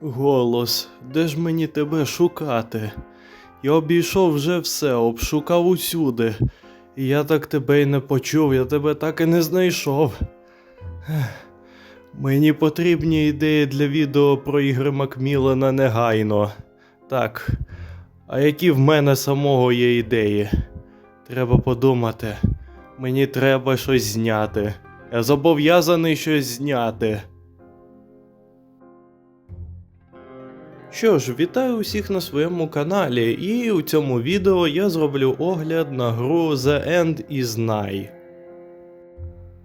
Голос, де ж мені тебе шукати? Я обійшов вже все, обшукав усюди. І я так тебе й не почув, я тебе так і не знайшов. Мені потрібні ідеї для відео про ігри Макмілана негайно. Так, а які в мене самого є ідеї? Треба подумати. Мені треба щось зняти. Я зобов'язаний щось зняти. Що ж, вітаю усіх на своєму каналі, і у цьому відео я зроблю огляд на гру The End is Nigh.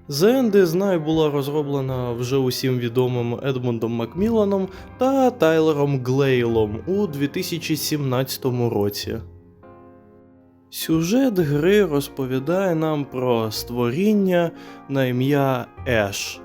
The End is Nigh була розроблена вже усім відомим Едмундом Макміланом та Тайлером Глейлом у 2017 році. Сюжет гри розповідає нам про створіння на ім'я Еш.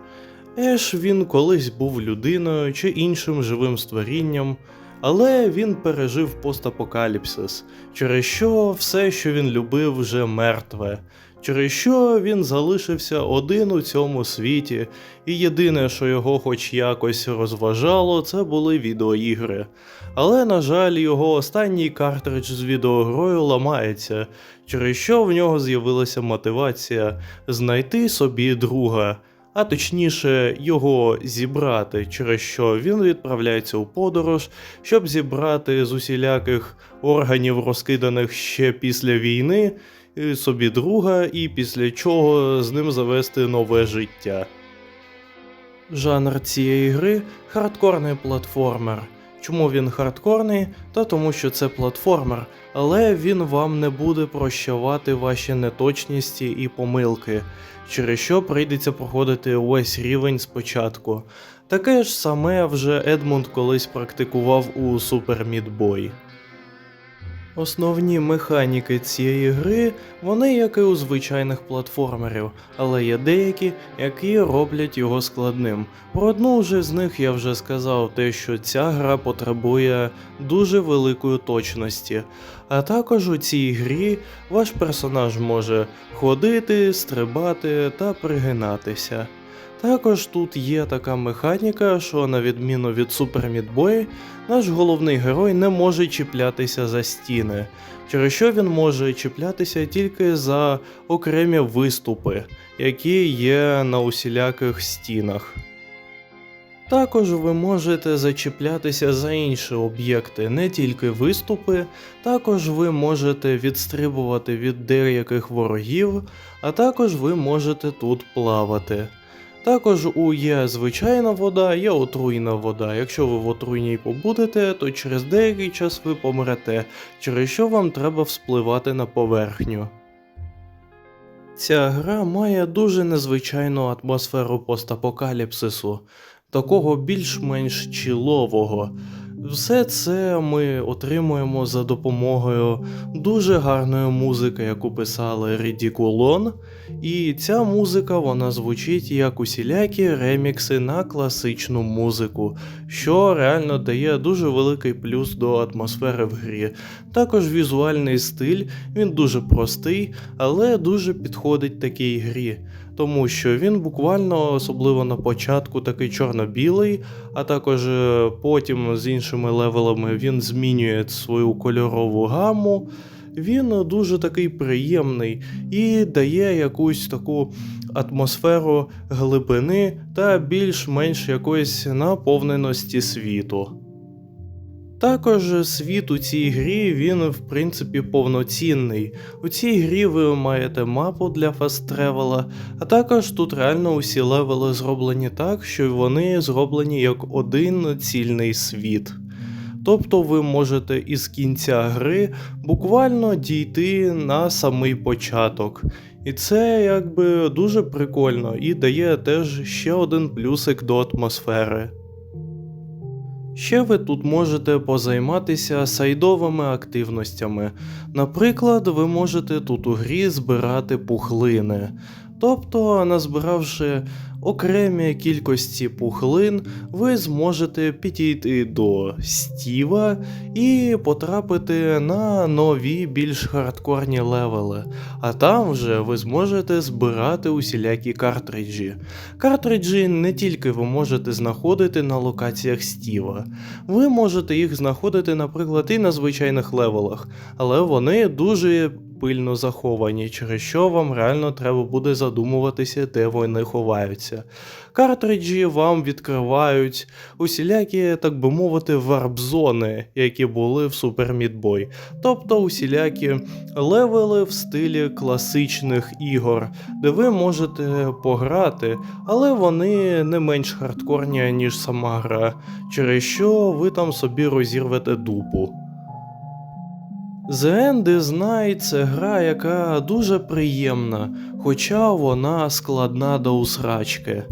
Еш він колись був людиною чи іншим живим створінням, але він пережив постапокаліпсис, через що все, що він любив, вже мертве, через що він залишився один у цьому світі, і єдине, що його хоч якось розважало, це були відеоігри. Але, на жаль, його останній картридж з відеогрою ламається, через що в нього з'явилася мотивація знайти собі друга, а точніше його зібрати, через що він відправляється у подорож, щоб зібрати з усіляких органів, розкиданих ще після війни, е, собі друга, і після чого з ним завести нове життя. Жанр цієї гри хардкорний платформер. Чому він хардкорний? Та тому що це платформер, але він вам не буде прощавати ваші неточності і помилки, через що прийдеться проходити увесь рівень спочатку. Таке ж саме вже Едмунд колись практикував у Super Meat Boy. Основні механіки цієї гри, вони як і у звичайних платформерів, але є деякі, які роблять його складним. Про одну вже з них я вже сказав, те, що ця гра потребує дуже великої точності. А також у цій грі ваш персонаж може ходити, стрибати та пригинатися. Також тут є така механіка, що на відміну від Super Meat наш головний герой не може чіплятися за стіни, через що він може чіплятися тільки за окремі виступи, які є на усіляких стінах. Також ви можете зачіплятися за інші об'єкти, не тільки виступи, також ви можете відстрибувати від деяких ворогів, а також ви можете тут плавати. Також у є звичайна вода, є отруйна вода. Якщо ви в отруйній побудете, то через деякий час ви помрете, через що вам треба вспливати на поверхню. Ця гра має дуже незвичайну атмосферу постапокаліпсису, такого більш-менш чілового. Все це ми отримуємо за допомогою дуже гарної музики, яку писали Редікулон. І ця музика вона звучить як усілякі ремікси на класичну музику, що реально дає дуже великий плюс до атмосфери в грі. Також візуальний стиль, він дуже простий, але дуже підходить такій грі. Тому що він буквально, особливо на початку, такий чорно-білий, а також е, потім з іншими левелами він змінює свою кольорову гаму. Він дуже такий приємний і дає якусь таку атмосферу глибини та більш-менш якоїсь наповненості світу. Також світ у цій грі він в принципі повноцінний. У цій грі ви маєте мапу для фаст-тревела, а також тут реально усі левели зроблені так, що вони зроблені як один цільний світ. Тобто ви можете із кінця гри буквально дійти на самий початок. І це якби дуже прикольно і дає теж ще один плюсик до атмосфери. Ще ви тут можете позайматися сайдовими активностями. Наприклад, ви можете тут у грі збирати пухлини. Тобто, назбиравши окремі кількості пухлин, ви зможете підійти до Стіва і потрапити на нові більш хардкорні левели. А там вже ви зможете збирати усілякі картриджі. Картриджі не тільки ви можете знаходити на локаціях Стіва, ви можете їх знаходити, наприклад, і на звичайних левелах, але вони дуже пильно заховані, через що вам реально треба буде задумуватися, де вони ховаються. Картриджі вам відкривають усілякі, так би мовити, варп-зони, які були в Super Meat Boy. Тобто усілякі левели в стилі класичних ігор, де ви можете пограти, але вони не менш хардкорні, ніж сама гра, через що ви там собі розірвете дупу. The End is Night – це гра, яка дуже приємна, хоча вона складна до усрачки.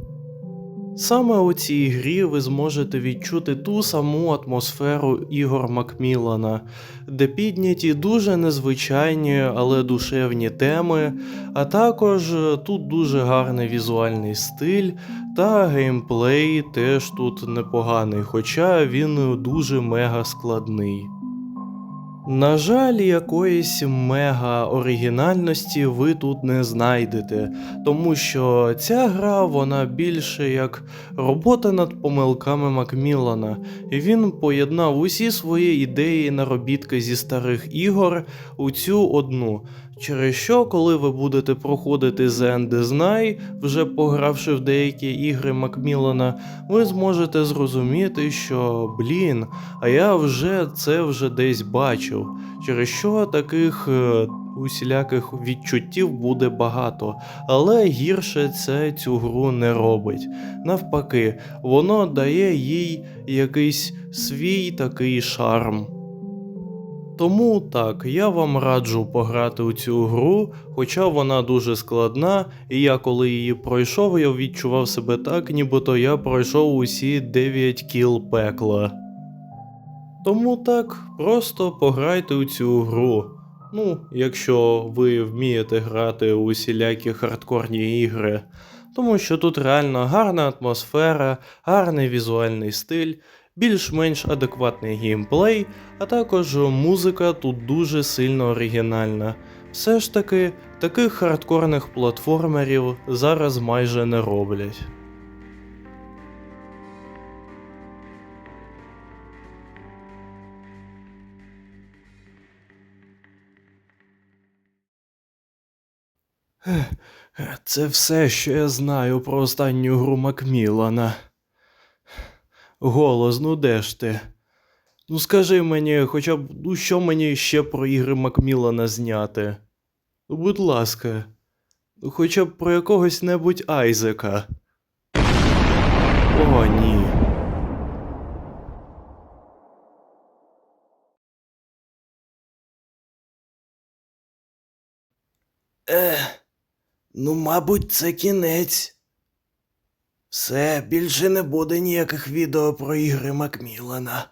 Саме у цій грі ви зможете відчути ту саму атмосферу ігор Макмілана, де підняті дуже незвичайні, але душевні теми, а також тут дуже гарний візуальний стиль, та геймплей теж тут непоганий, хоча він дуже мега складний. На жаль, якоїсь мега оригінальності ви тут не знайдете, тому що ця гра вона більше як робота над помилками Макміллана, і він поєднав усі свої ідеї наробітки зі старих ігор у цю одну. Через що, коли ви будете проходити The Night, вже погравши в деякі ігри Макміллана, ви зможете зрозуміти, що блін, а я вже це вже десь бачив. Через що таких е, усіляких відчуттів буде багато, але гірше це цю гру не робить. Навпаки, воно дає їй якийсь свій такий шарм. Тому так, я вам раджу пограти у цю гру, хоча вона дуже складна, і я коли її пройшов, я відчував себе так, нібито я пройшов усі 9 кіл пекла. Тому так, просто пограйте у цю гру. Ну, якщо ви вмієте грати у усілякі хардкорні ігри, тому що тут реально гарна атмосфера, гарний візуальний стиль, більш-менш адекватний геймплей, а також музика тут дуже сильно оригінальна. Все ж таки, таких хардкорних платформерів зараз майже не роблять. Це все, що я знаю про останню гру Макмілана. Голос, ну де ж ти? Ну скажи мені, хоча б, ну що мені ще про ігри Макмілана зняти? Ну, будь ласка, ну хоча б про якогось небудь Айзека. О, ні. Ех, ну, мабуть, це кінець. Все, більше не буде ніяких відео про ігри Макмілана.